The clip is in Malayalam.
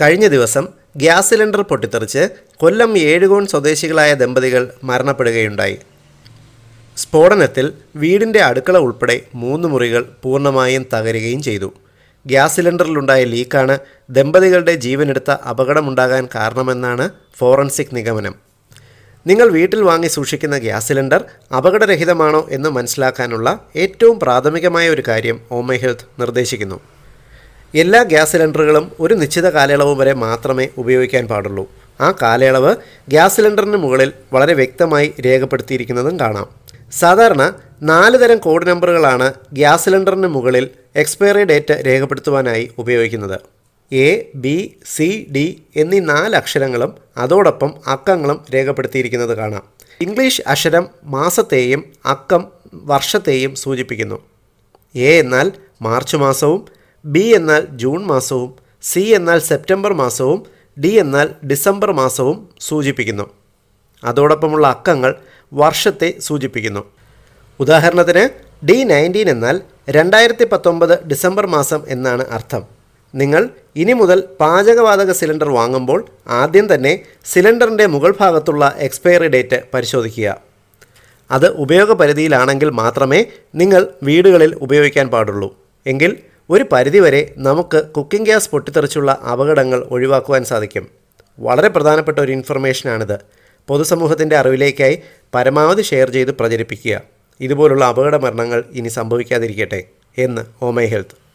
കഴിഞ്ഞ ദിവസം ഗ്യാസ് സിലിണ്ടർ പൊട്ടിത്തെറിച്ച് കൊല്ലം ഏഴുകോൺ സ്വദേശികളായ ദമ്പതികൾ മരണപ്പെടുകയുണ്ടായി. സ്ഫോടനത്തിൽ വീടിന്റെ അടുക്കള ഉൾപ്പെടെ മൂന്ന് മുറികൾ പൂർണമായും തകരുകയും ചെയ്തു. ഗ്യാസ് സിലിണ്ടറിലുണ്ടായ ലീക്കാണ് ദമ്പതികളുടെ ജീവനെടുത്ത അപകടമുണ്ടാകാൻ കാരണമെന്നാണ് ഫോറൻസിക് നിഗമനം. നിങ്ങൾ വീട്ടിൽ വാങ്ങി സൂക്ഷിക്കുന്ന ഗ്യാസ് സിലിണ്ടർ അപകടരഹിതമാണോ എന്ന് മനസ്സിലാക്കാനുള്ള ഏറ്റവും പ്രാഥമികമായ ഒരു കാര്യം ഓമൈ ഹെൽത്ത് നിർദ്ദേശിക്കുന്നു. എല്ലാ ഗ്യാസ് സിലിണ്ടറുകളും ഒരു നിശ്ചിത കാലയളവ് വരെ മാത്രമേ ഉപയോഗിക്കാൻ പാടുള്ളൂ. ആ കാലയളവ് ഗ്യാസ് സിലിണ്ടറിന് മുകളിൽ വളരെ വ്യക്തമായി രേഖപ്പെടുത്തിയിരിക്കുന്നതും കാണാം. സാധാരണ നാല് തരം കോഡ് നമ്പറുകളാണ് ഗ്യാസ് സിലിണ്ടറിന് മുകളിൽ എക്സ്പയറി ഡേറ്റ് രേഖപ്പെടുത്തുവാനായി ഉപയോഗിക്കുന്നത്. എ ബി സി ഡി എന്നീ നാല് അക്ഷരങ്ങളും അതോടൊപ്പം അക്കങ്ങളും രേഖപ്പെടുത്തിയിരിക്കുന്നത് കാണാം. ഇംഗ്ലീഷ് അക്ഷരം മാസത്തെയും അക്കം വർഷത്തെയും സൂചിപ്പിക്കുന്നു. എ എന്നാൽ മാർച്ച് മാസവും ബി എന്നാൽ ജൂൺ മാസവും സി എന്നാൽ സെപ്റ്റംബർ മാസവും ഡി എന്നാൽ ഡിസംബർ മാസവും സൂചിപ്പിക്കുന്നു. അതോടൊപ്പമുള്ള അക്കങ്ങൾ വർഷത്തെ സൂചിപ്പിക്കുന്നു. ഉദാഹരണത്തിന് ഡി നയന്റീൻ എന്നാൽ രണ്ടായിരത്തി പത്തൊമ്പത് ഡിസംബർ മാസം എന്നാണ് അർത്ഥം. നിങ്ങൾ ഇനി മുതൽ പാചകവാതക സിലിണ്ടർ വാങ്ങുമ്പോൾ ആദ്യം തന്നെ സിലിണ്ടറിന്റെ മുകൾ ഭാഗത്തുള്ള എക്സ്പയറി ഡേറ്റ് പരിശോധിക്കുക. അത് ഉപയോഗപരിധിയിലാണെങ്കിൽ മാത്രമേ നിങ്ങൾ വീടുകളിൽ ഉപയോഗിക്കാൻ പാടുള്ളൂ. എങ്കിൽ ഒരു പരിധിവരെ നമുക്ക് കുക്കിംഗ് ഗ്യാസ് പൊട്ടിത്തെറിച്ചുള്ള അപകടങ്ങൾ ഒഴിവാക്കുവാൻ സാധിക്കും. വളരെ പ്രധാനപ്പെട്ട ഒരു ഇൻഫർമേഷനാണിത്. പൊതുസമൂഹത്തിന്റെ അറിവിലേക്കായി പരമാവധി ഷെയർ ചെയ്ത് പ്രചരിപ്പിക്കുക. ഇതുപോലുള്ള അപകട മരണങ്ങൾ ഇനി സംഭവിക്കാതിരിക്കട്ടെ എന്ന് ഓമൈ ഹെൽത്ത്.